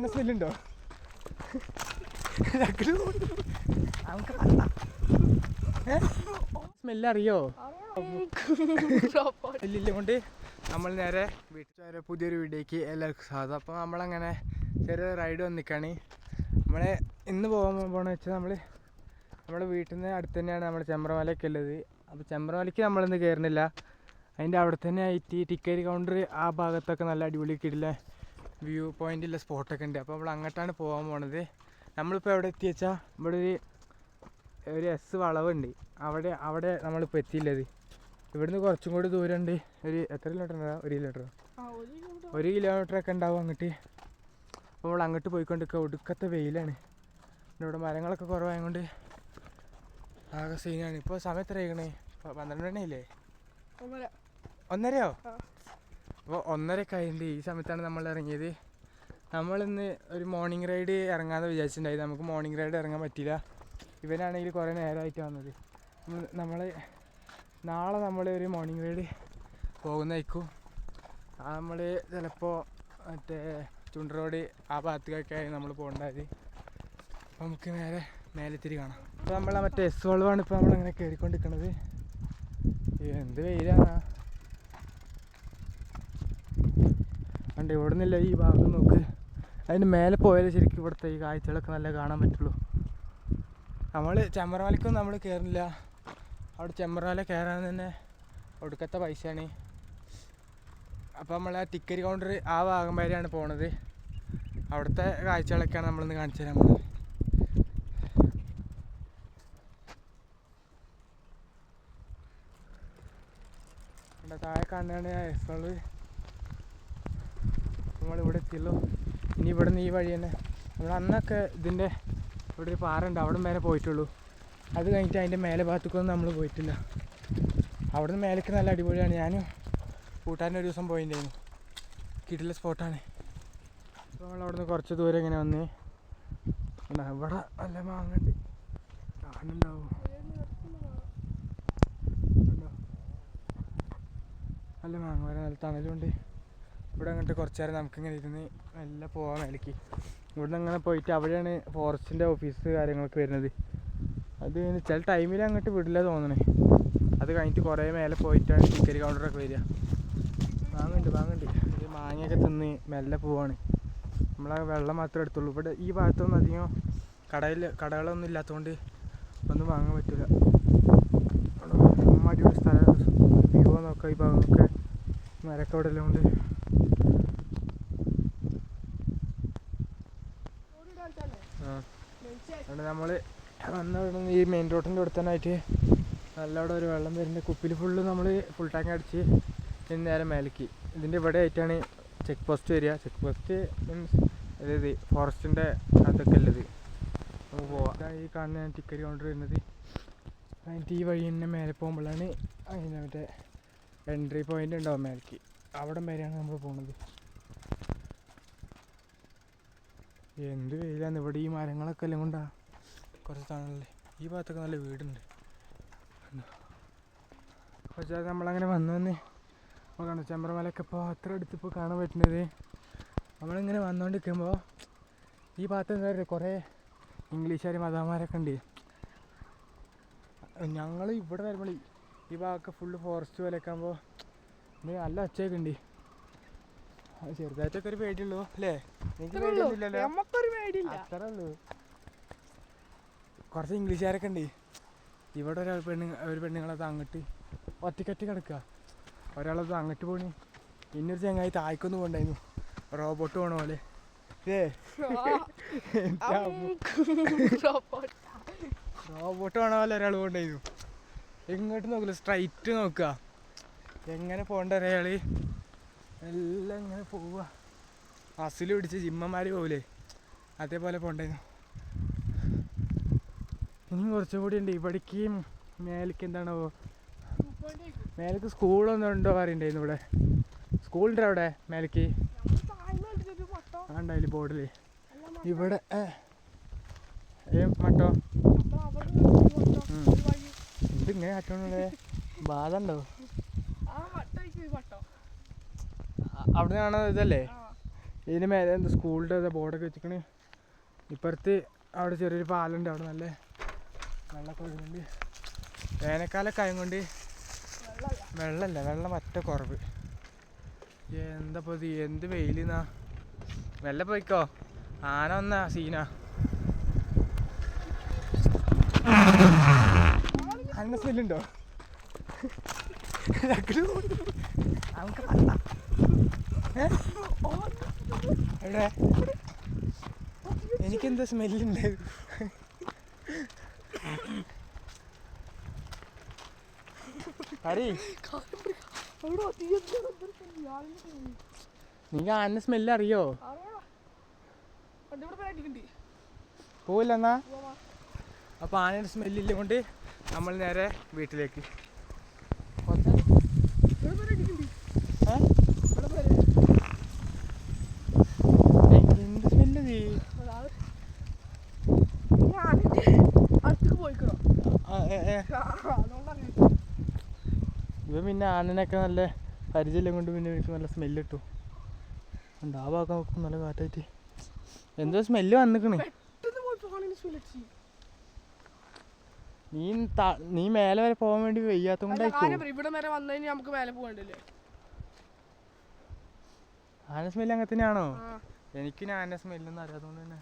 മണ്ണെണ്ണ സ്മെല്ലുണ്ടോ? സ്മെല്ല് അറിയോ സ്മെല്ലില്ല കൊണ്ട്. നമ്മൾ നേരെ വീട്ടിൽ പുതിയൊരു വീഡിയോക്ക് എല്ലാവർക്കും സാധനം അപ്പോൾ നമ്മളങ്ങനെ ചെറിയ റൈഡ് വന്നിക്കാണ്. നമ്മളെ ഇന്ന് പോകാൻ പോകണമെന്ന് വെച്ചാൽ നമ്മൾ നമ്മുടെ വീട്ടിൽ നിന്ന് അടുത്ത് തന്നെയാണ് നമ്മുടെ ചെമ്പ്രമലയൊക്കെ ഉള്ളത്. അപ്പോൾ ചെമ്പ്രമലയ്ക്ക് നമ്മളിന്ന് കയറുന്നില്ല അതിന്റെ അവിടെ തന്നെ ആയിട്ട് ടിക്കറ്റ് കൗണ്ടർ ആ ഭാഗത്തൊക്കെ നല്ല അടിപൊളി കിടില വ്യൂ പോയിന്റുള്ള സ്പോട്ടൊക്കെ ഉണ്ട്. അപ്പോൾ നമ്മൾ അങ്ങോട്ടാണ് പോകാൻ പോണത്. നമ്മളിപ്പോൾ എവിടെ എത്തി വെച്ചാൽ ഇവിടെ ഒരു ഒരു എസ് വളവുണ്ട്. അവിടെ അവിടെ നമ്മളിപ്പോൾ എത്തിയില്ലത്. ഇവിടുന്ന് കുറച്ചും കൂടി ദൂരമുണ്ട്. ഒരു എത്ര കിലോമീറ്റർ ഉണ്ടാവും ഒരു കിലോമീറ്റർ ഒരു കിലോമീറ്റർ ഒക്കെ ഉണ്ടാവും അങ്ങോട്ട്. അപ്പോൾ നമ്മൾ അങ്ങോട്ട് പോയിക്കൊണ്ടിരിക്കുക ഒടുക്കത്തെ വെയിലാണ്. പിന്നെ ഇവിടെ മരങ്ങളൊക്കെ കുറവായതുകൊണ്ട് ആകെ സീനാണ്. ഇപ്പോൾ സമയം എത്ര ആയിക്കണേ പന്ത്രണ്ട് മണിയല്ലേ? ഒന്നരയോ. അപ്പോൾ ഒന്നര കഴിഞ്ഞിട്ട് ഈ സമയത്താണ് നമ്മൾ ഇറങ്ങിയത്. നമ്മളിന്ന് ഒരു മോർണിംഗ് റൈഡ് ഇറങ്ങാമെന്ന് വിചാരിച്ചിട്ടുണ്ടായി. നമുക്ക് മോർണിംഗ് റൈഡ് ഇറങ്ങാൻ പറ്റില്ല ഇവനാണെങ്കിൽ കുറേ നേരമായിട്ട് വന്നത്. നമ്മൾ നാളെ നമ്മൾ ഒരു മോർണിംഗ് റൈഡ് പോകുന്നതായിരിക്കും. നമ്മൾ ചിലപ്പോൾ മറ്റേ ചുണ്ട് റോഡ് ആ ഭാഗത്തേക്കൊക്കെ നമ്മൾ പോകേണ്ടത് നമുക്ക് നേരെ മേലെത്തിരി കാണാം. അപ്പോൾ നമ്മൾ മറ്റേ എസ് വളുവാണ് ഇപ്പോൾ നമ്മളിങ്ങനെ കയറിക്കൊണ്ടിരിക്കുന്നത് എന്ത് വെയിലാണ് കണ്ട് ഇവിടെ നിന്നില്ല ഈ ഭാഗം നോക്ക്. അതിന് മേലെ പോയാലേ ശരിക്കും ഇവിടുത്തെ ഈ കാഴ്ചകളൊക്കെ നല്ല കാണാൻ പറ്റുള്ളൂ. നമ്മൾ ചെമ്മറമലക്കൊന്നും നമ്മൾ കയറുന്നില്ല അവിടെ ചെമ്മറമല കയറാൻ തന്നെ ഒടുക്കത്തെ പൈസയാണ്. അപ്പോൾ നമ്മൾ ആ ടിക്കറ്റ് കൗണ്ടർ ആ ഭാഗം വരെയാണ് പോണത്. അവിടുത്തെ കാഴ്ചകളൊക്കെയാണ് നമ്മളിന്ന് കാണിച്ചു തരാൻ പോകുന്നത് താഴെ കാണുന്നതാണ് എസ് നമ്മളിവിടെ എത്തിയല്ലോ ഇനി ഇവിടെ നിന്ന് ഈ വഴി തന്നെ. നമ്മൾ അന്നൊക്കെ ഇതിന്റെ ഇവിടെ ഒരു പാറ ഉണ്ട്. അവിടെ വരെ പോയിട്ടുള്ളൂ. അത് കഴിഞ്ഞിട്ട് അതിന്റെ മേലെ ഭാഗത്തേക്കൊന്നും നമ്മൾ പോയിട്ടില്ല. അവിടെ നിന്ന് മേലേക്ക് നല്ല അടിപൊളിയാണ്. ഞാനും കൂട്ടാൻ ഒരു ദിവസം പോയിട്ടുണ്ടായിരുന്നു കിട്ടില്ല സ്പോട്ടാണ്. അപ്പോൾ നമ്മൾ അവിടെ നിന്ന് കുറച്ച് ദൂരം ഇങ്ങനെ വന്ന് ഇവിടെ നല്ല മാങ്ങണ്ട് കാണുന്നുണ്ടാവും. ഉണ്ടോ? നല്ല മാങ്ങ. വരെ നല്ല തണലുണ്ട് ഇവിടെ അങ്ങോട്ട് കുറച്ച് നേരം നമുക്കിങ്ങനെ ഇരുന്ന് നല്ല പോകാൻ മേലേക്ക്. ഇവിടുന്ന് അങ്ങനെ പോയിട്ട് അവിടെയാണ് ഫോറസ്റ്റിന്റെ ഓഫീസ് കാര്യങ്ങളൊക്കെ വരുന്നത്. അത് ചില ടൈമിൽ അങ്ങോട്ട് വിടില്ല തോന്നണേ. അത് കഴിഞ്ഞിട്ട് കുറേ മേലെ പോയിട്ടാണ് ടിക്കറ്റ് കൗണ്ടറൊക്കെ വരിക. വാങ്ങുന്നുണ്ട് വാങ്ങുന്നുണ്ട് ഈ മാങ്ങയൊക്കെ തിന്ന് മെല്ലെ പോവാണ്. നമ്മളെ വെള്ളം മാത്രമേ എടുത്തുള്ളൂ. ഇവിടെ ഈ ഭാഗത്തൊന്നും അധികം കടയിൽ കടകളൊന്നും ഇല്ലാത്തതുകൊണ്ട് ഒന്നും വാങ്ങാൻ പറ്റില്ല അടിപൊളി സ്ഥലം വ്യൂ നോക്കാം ഈ ഭാഗമൊക്കെ. മരക്കെ ഇവിടെ എല്ലാം ഉണ്ട് ആ അതുകൊണ്ട് നമ്മൾ വന്ന ഇവിടെ ഈ മെയിൻ റോഡിന്റെ അവിടെ തന്നെ ആയിട്ട് നല്ല അവിടെ ഒരു വെള്ളം വരുന്ന കുപ്പിൽ ഫുള്ള് നമ്മൾ ഫുൾ ടാങ്ക് അടിച്ച് ഇനി നേരെ മേലേക്ക്. ഇതിന്റെ ഇവിടെ ആയിട്ടാണ് ചെക്ക് പോസ്റ്റ് വരിക. ചെക്ക് പോസ്റ്റ് മീൻസ് അതായത് ഫോറസ്റ്റിന്റെ അതൊക്കെ ഉള്ളത്. നമുക്ക് പോവാം. ഈ കാണുന്ന ടിക്കറ്റ് കൗണ്ടർ വരുന്നത്. അതിന്റെ ഈ വഴി തന്നെ മേലെ പോകുമ്പോഴാണ് അതിന് മറ്റേ എൻട്രി പോയിന്റ് ഉണ്ടാവും മേലേക്ക്. അവിടം വരെയാണ് നമ്മൾ പോകുന്നത് എന്ത് വെയിലാണ് ഇവിടെ ഈ മരങ്ങളൊക്കെ എല്ലാം കൊണ്ടാ? കുറച്ച് തണലല്ലേ ഈ ഭാഗത്തൊക്കെ നല്ല വീടുണ്ട്. പക്ഷേ നമ്മളങ്ങനെ വന്ന് വന്ന് നോക്കണം ചെമ്പറമലയൊക്കെ ഇപ്പോൾ അത്ര അടുത്തിപ്പോൾ കാണാൻ പറ്റുന്നത്. നമ്മളിങ്ങനെ വന്നുകൊണ്ടിരിക്കുമ്പോൾ ഈ ഭാഗത്ത് എന്താ പറയുക കുറേ ഇംഗ്ലീഷുകാർ മതാമാരൊക്കെ ഉണ്ട്. ഞങ്ങൾ ഇവിടെ വരുമ്പോൾ ഈ ഭാഗമൊക്കെ ഫുള്ള് ഫോറസ്റ്റ് പോലെയൊക്കെ ആകുമ്പോൾ നല്ല ഒച്ചയൊക്കെ ഉണ്ട്. ചെറുതായിട്ടൊക്കെ ഒരു പേടിയുള്ളൂ അല്ലേ? എനിക്ക് പേടിയൊന്നുമില്ലല്ലോ. അത്രേ ഉള്ളൂ. കുറച്ച് ഇംഗ്ലീഷുകാരൊക്കെ ഉണ്ട്. ഇവിടെ ഒരാൾ പെണ്ണു ഒരു പെണ്ണുങ്ങളത് അങ്ങോട്ട് ഒറ്റക്കറ്റ് കിടക്കുക ഒരാളത് അങ്ങോട്ട് പോണി. ഇന്നൊരു ചങ്ങായി തായ്ക്കൊന്ന് പോണ്ടായിരുന്നു. റോബോട്ട് പോണ പോലെ. ഏ റോബോട്ട് പോണ പോലെ ഒരാൾ പോണ്ടായിരുന്നു. എങ്ങോട്ട് നോക്കില്ല സ്ട്രൈറ്റ് നോക്കുക എങ്ങനെ പോകണ്ട ഒരാൾ? എല്ലാം ഇങ്ങനെ പോവുക അസിൽ പിടിച്ച് ജിമ്മന്മാർ പോവില്ലേ അതേപോലെ പോണ്ടായിരുന്നു. ഇനിയും കുറച്ചുകൂടി ഉണ്ട്. ഇവിടേക്ക് മേലേക്ക് എന്താണോ മേലേക്ക് സ്കൂളൊന്നും ഉണ്ടോ പറയണ്ടായിരുന്നു ഇവിടെ. സ്കൂളുണ്ട് അവിടെ മേലേക്ക്? ഉണ്ടായില്ല ബോർഡിൽ ഇവിടെ ഏ മട്ടോ? ഇതിങ്ങനെ അറ്റോണ്ടേ ബാധ ഉണ്ടോ അവിടെ നിന്നാണ് ഇതല്ലേ? ഇതിന് മേലെ എന്താ സ്കൂളിന്റെ ബോർഡൊക്കെ വെച്ചിക്കണ് ഇപ്പുറത്ത് അവിടെ ചെറിയൊരു പാലുണ്ട് അവിടെ നല്ല വെള്ളമൊക്കെ ഒഴുകുന്നുണ്ട് വേനൽക്കാലമൊക്കെ ആയതുകൊണ്ട് വെള്ളമല്ല വെള്ളം ഒറ്റ കുറവ്. എന്താ ഇത്? എന്ത് വെയിലെന്നാ? വെള്ളം പോയിക്കോ? ആന വന്നാ സീനാ. അന്ന സ്മെല്ലുണ്ടോ? നമുക്ക്? എവിടെ? എനിക്കെന്താ സ്മെല്ലുണ്ട്? അരി നീ ആന സ്മെല്ല് അറിയോ? പോവില്ല എന്നാ? അപ്പൊ ആനയുടെ സ്മെല്ലില്ല കൊണ്ട് നമ്മൾ നേരെ വീട്ടിലേക്ക് ഏ? ഏയ്, എന്ത് സ്മെല്ല് നീ അടുത്തേക്ക് പോയിക്കോ ആ, ഏ, ഏ. അതുകൊണ്ടങ്ങനെ ഇവൻ പിന്നെ ആനനൊക്കെ നല്ല പരിചയം കൊണ്ട് പിന്നെ എനിക്ക് നല്ല സ്മെല്ല് കിട്ടും ഉണ്ട് ആ ഭാഗം നോക്കും നല്ല കാറ്റായിട്ട്. എന്തോ സ്മെല്ല് വന്നിക്കണ്. നീ നീ മേലെ വരെ പോകാൻ വേണ്ടി വയ്യാത്ത അല്ല കൊണ്ടായിരിക്കും. കാര്യം പറ, ഇവിടെ നേരെ വന്നു കഴിഞ്ഞാൽ നമുക്ക് മേലെ പോകണ്ടല്ലേ? ആന സ്മെല്ല് അങ്ങനെ തന്നെയാണോ എനിക്ക് ആന സ്മെല്ലൊന്നും അറിയാത്തതുകൊണ്ട് തന്നെ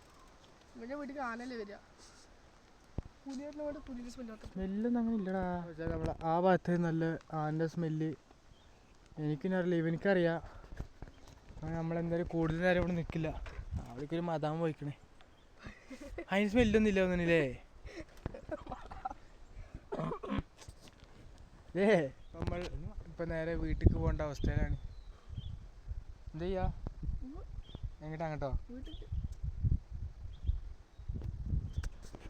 വീട്ടിൽ ആനല്ലേ വരിക പുലിയുടെ കൊണ്ട് പുലിയുടെ സ്മെല്ല് മാത്രം സ്മെല്ലൊന്നും അങ്ങനെ ഇല്ലടാ. നമ്മളെ ആ ഭാഗത്ത് നല്ല ആന്റെ സ്മെല്ല് എനിക്കിനറിയില്ല ഇവനിക്കറിയാം. നമ്മളെന്തായാലും കൂടുതൽ നേരം ഇവിടെ നിൽക്കില്ല അവിടേക്കൊരു മതാൻ പോയിക്കണേ. അതിന് സ്മെല്ലൊന്നും ഇല്ല ഒന്നില്ലേ ഏ നമ്മൾ ഇപ്പം നേരെ വീട്ടിലേക്ക് പോകേണ്ട അവസ്ഥയിലാണ്. എന്ത് ചെയ്യാ? എങ്ങോട്ടാ അങ്ങോട്ടോ വീട്ടിൽ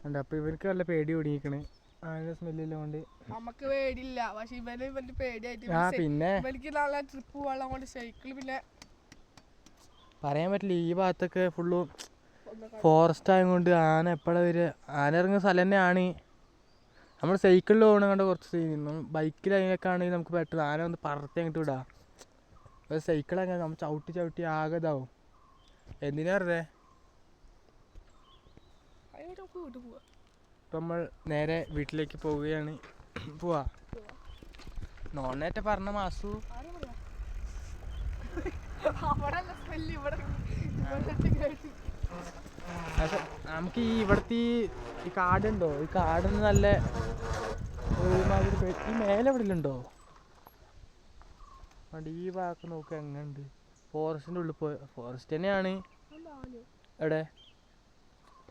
ഉണ്ട്. അപ്പൊ ഇവർക്ക് നല്ല പേടി ഒടുങ്ങിക്കണേ ആന്റെ സ്മെല്ലില്ലോണ്ട് നമുക്ക് പേടിയില്ല. പക്ഷെ ഇവന് ഇവന്റെ പേടിയായിട്ട് ആ പിന്നെ? ഇവർക്ക് നല്ല ട്രിപ്പ് പോകാൻ കൊണ്ട് സൈക്കിൾ പിന്നെ പറയാൻ പറ്റില്ല. ഈ ഭാഗത്തൊക്കെ ഫുള്ളും ഫോറസ്റ്റ് ആയതുകൊണ്ട് ആന എപ്പോഴാണ് വരിക? ആന ഇറങ്ങുന്ന സ്ഥലം തന്നെയാണ്. നമ്മൾ സൈക്കിളിൽ പോകണ കണ്ട കുറച്ച് സീൻ ബൈക്കിൽ അതിനൊക്കെ ആണെങ്കിൽ നമുക്ക് പെട്ടെന്ന് ആന ഒന്ന് പറത്തി അങ്ങോട്ട് വിടാം. അങ്ങനെ നമ്മൾ ചവിട്ടി ചവിട്ടി ആകെ ഇതാവും. എന്തിനാ വെറുതെ അതിനായിട്ട് നമുക്ക് വീട്ടിൽ പോവാം ഇപ്പം നമ്മൾ നേരെ വീട്ടിലേക്ക് പോവുകയാണ്. പോവാ. നോണേറ്റ പറഞ്ഞ മാസു. നമുക്ക് ഈ ഇവിടുത്തെ ഈ കാടുണ്ടോ? ഈ കാടൊന്നും നല്ല ഒരുമാതിരി ഈ മേലെ എവിടെ ഉണ്ടോ അവിടെ ഈ വാക്ക് നോക്കുക എങ്ങനെയുണ്ട് ഫോറസ്റ്റിന്റെ ഉള്ളിൽ പോയ ഫോറസ്റ്റ് തന്നെയാണ്. എവിടെ?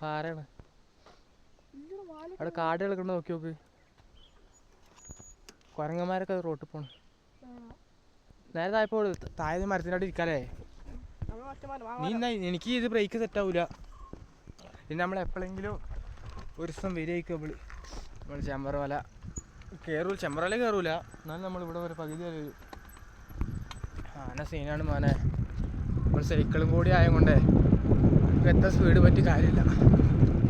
പാറയാണ്. അവിടെ കാട് കിടക്കണ്ട നോക്കി നോക്ക്. കുരങ്ങന്മാരൊക്കെ റോട്ടിൽ പോണം. നേരെ തായപ്പോ താഴെ മരത്തിന്റെ അവിടെ ഇരിക്കാല്ലേ? നീ എന്നാ എനിക്ക് ഇത് ബ്രേക്ക് സെറ്റ് ആവൂല. പിന്നെ നമ്മൾ എപ്പോഴെങ്കിലും ഒരു ദിവസം വരികയായിരിക്കും നമ്മൾ നമ്മൾ ചെമ്പറവല കയറൂ ചെമ്പറവല കയറൂല എന്നാലും നമ്മൾ ഇവിടെ വരെ പകുതി വരെ ആന സീനാണ് മോനെ. നമ്മൾ സൈക്കിളും കൂടി ആയതുകൊണ്ടേ നമുക്ക് എത്ര സ്പീഡ് പറ്റി കാര്യമില്ല.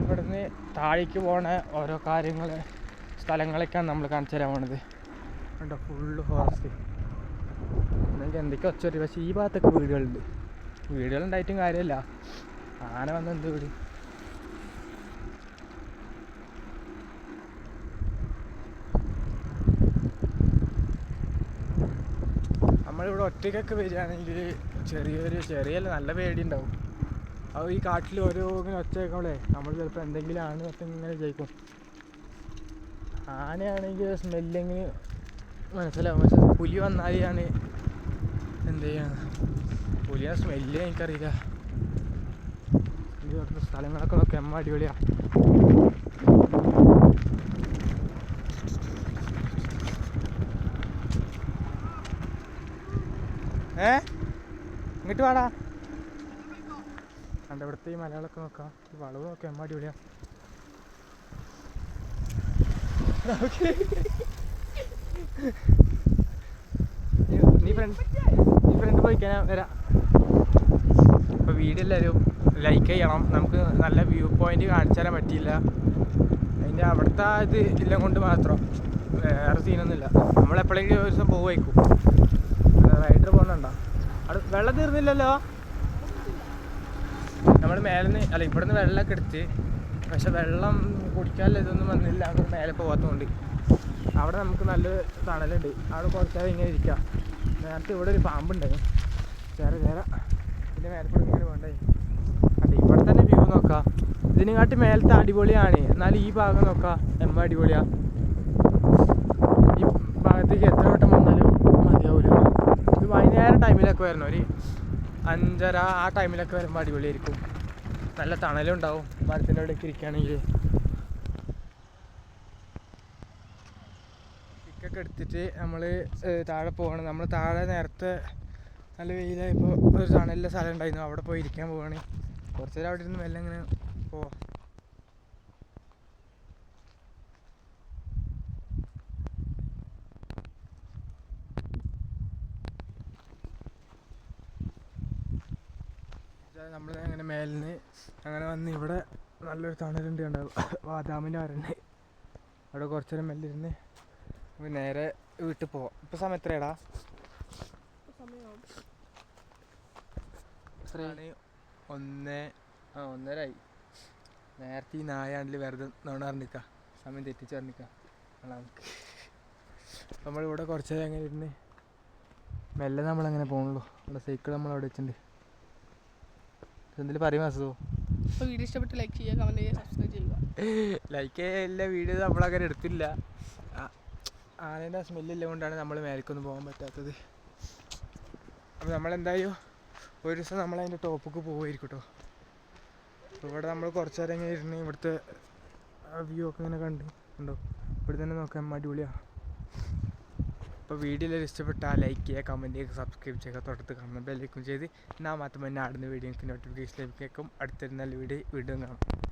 ഇവിടുന്ന് താഴേക്ക് പോണ ഓരോ കാര്യങ്ങൾ സ്ഥലങ്ങളൊക്കെയാണ് നമ്മൾ കാണിച്ചു തരാൻ പോണത്. കണ്ടോ ഫുള്ള് ഫോറസ്റ്റ് നിങ്ങൾക്ക് എന്തൊക്കെ ഒച്ചറി പക്ഷേ ഈ ഭാഗത്തൊക്കെ വീടുകളുണ്ട്. വീടുകളുണ്ടായിട്ടും കാര്യമില്ല. ആന വന്ന് എന്ത് വീട് നമ്മളിവിടെ ഒറ്റയ്ക്കൊക്കെ വരികയാണെങ്കിൽ ചെറിയൊരു ചെറിയല്ല നല്ല പേടി ഉണ്ടാവും അത് ഈ കാട്ടിൽ ഓരോ ഇങ്ങനെ ഒച്ച കേൾക്കുമ്പോഴേ നമ്മൾ ചിലപ്പോൾ എന്തെങ്കിലും ആണ് ഒറ്റ ഇങ്ങനെ ജയിക്കും ആനയാണെങ്കിൽ സ്മെല്ലിങ് മനസ്സിലാവും. പക്ഷെ പുലി വന്നാലാണ് എന്ത് ചെയ്യുക പുലിയെ സ്മെല്ല് എനിക്കറിയില്ല. ഇവിടുത്തെ സ്ഥലങ്ങളൊക്കെ നോക്കാം എമ്മ അടിപൊളിയാണ് ഏ? ഇങ്ങോട്ട് വാടാ. കണ്ട ഇവിടുത്തെ ഈ മലകളൊക്കെ നോക്കാം. ഈ വളവ് എമ്മ അടിപൊളിയാ. നീ- ഫ്രണ്ട് നീ ഫ്രണ്ട് പോയിക്കാൻ വരാം. അപ്പോൾ വീഡിയോ എല്ലാവരും ലൈക്ക് ചെയ്യണം. നമുക്ക് നല്ല വ്യൂ പോയിന്റ് കാണിച്ചു തരാൻ പറ്റിയില്ല. അതിന്റെ അവിടുത്തെ ഇത് എല്ലാം കൊണ്ട് മാത്രം വേറെ സീനൊന്നുമില്ല നമ്മളെപ്പോഴെങ്കിലും ഒരു ദിവസം പോവായിരിക്കും റൈഡർ പോകുന്നുണ്ടോ അവിടെ വെള്ളം തീർന്നില്ലല്ലോ? നമ്മൾ മേലെ അല്ല ഇവിടുന്ന് വെള്ളമൊക്കെ എടുത്ത് പക്ഷെ വെള്ളം കുടിക്കാനുള്ള ഇതൊന്നും വന്നില്ല. അങ്ങോട്ട് മേലെ പോകാത്തതുകൊണ്ട് അവിടെ നമുക്ക് നല്ല തണലുണ്ട്. അവിടെ കുറച്ചാൽ ഇങ്ങനെ ഇരിക്കാം. നേരത്തെ ഇവിടെ ഒരു പാമ്പുണ്ടായിരുന്നു. ചേര ചേര ഇതിന്റെ മേലെ കൂടെ ഇങ്ങനെ വേണ്ടേ അല്ല ഇവിടെ തന്നെ വ്യൂ നോക്കാം. ഇതിനെക്കാട്ടി മേലത്തെ അടിപൊളിയാണ്. എന്നാലും ഈ ഭാഗം നോക്കാം. എമ്മ അടിപൊളിയാ. ഈ ഭാഗത്തേക്ക് എത്ര വട്ടം വന്നാലും മതിയാവില്ല ഇത് വൈകുന്നേരം ടൈമിലൊക്കെ വരണം? ഒരു അഞ്ചര ആ ടൈമിലൊക്കെ വരുമ്പോൾ അടിപൊളിയായിരിക്കും. നല്ല തണലുണ്ടാവും. മരത്തിന്റെ അവിടെയൊക്കെ ഇരിക്കുകയാണെങ്കിൽ. പിക്കൊക്കെ എടുത്തിട്ട് നമ്മൾ താഴെ പോവാണ്. നമ്മൾ താഴെ നേരത്തെ നല്ല വെയിലായപ്പോൾ ഒരു തണലിലെ സ്ഥലം ഉണ്ടായിരുന്നു. അവിടെ പോയി ഇരിക്കാൻ പോവാണ്. കുറച്ച് നേരം അവിടെ ഇരുന്ന് മെല്ലെ ഇങ്ങനെ പോവാം. നമ്മൾ അങ്ങനെ മേലിന് അങ്ങനെ വന്ന് ഇവിടെ നല്ലൊരു തണലുണ്ട് ഉണ്ടാവും വാദാമിന്റെ വരണ്ട്. അവിടെ കുറച്ച് നേരം മെല്ലിരുന്ന് നേരെ വീട്ടിൽ പോവാം. ഇപ്പം സമയം എത്രയാടാ? എത്രയാണ് ഒന്ന് ആ ഒന്നരായി. നേരത്തെ ഈ നായാണ്ടിൽ വെറുതെ നോണ പറഞ്ഞിക്ക. സമയം തെറ്റിച്ച് പറഞ്ഞിക്ക. നമുക്ക്. നമ്മളിവിടെ കുറച്ച് നേരം അങ്ങനെ ഇരുന്ന് മെല്ലെ നമ്മളങ്ങനെ പോകണുള്ളൂ നമ്മുടെ സൈക്കിൾ നമ്മൾ അവിടെ വെച്ചിട്ടുണ്ട്. എന്തെങ്കിലും പറയും അപ്പോൾ വീഡിയോ ഇഷ്ടപ്പെട്ട് ലൈക്ക് ചെയ്യുക കമന്റ് ചെയ്യുക സബ്സ്ക്രൈബ് ചെയ്യുക. ലൈക്ക് എല്ലാ വീഡിയോ നമ്മളങ്ങനെ എടുത്തില്ല. ആനേന്റെ സ്മെല്ലില്ല കൊണ്ടാണ് നമ്മൾ മേലേക്കൊന്നും പോകാൻ പറ്റാത്തത്. അപ്പോൾ നമ്മളെന്തായോ? ഒരു ദിവസം നമ്മൾ ടോപ്പിക്ക് ടോപ്പൊക്കെ പോവുമായിരിക്കും കേട്ടോ ഇവിടെ നമ്മൾ കുറച്ച് നേരം ഇങ്ങനെ ഇരുന്ന് ഇവിടുത്തെ വ്യൂ ഒക്കെ ഇങ്ങനെ കണ്ട് ഉണ്ടോ ഇവിടെ തന്നെ നോക്കാം അടിപൊളിയാണ് അപ്പോൾ വീഡിയോ ഇഷ്ടപ്പെട്ടാൽ ലൈക്ക് ചെയ്യുക കമന്റ് ചെയ്യുക സബ്സ്ക്രൈബ് ചെയ്യുക തൊട്ടടുത്ത് കാണുന്ന ബെല്ലൈക്കും ചെയ്ത് എന്നാൽ മാത്രമേ എന്നെ ആടുന്ന വീഡിയോ നോട്ടിഫിക്കേഷൻ ലഭിക്കും. അടുത്തൊരു നല്ല വീഡിയോ വീണ്ടും കാണാം.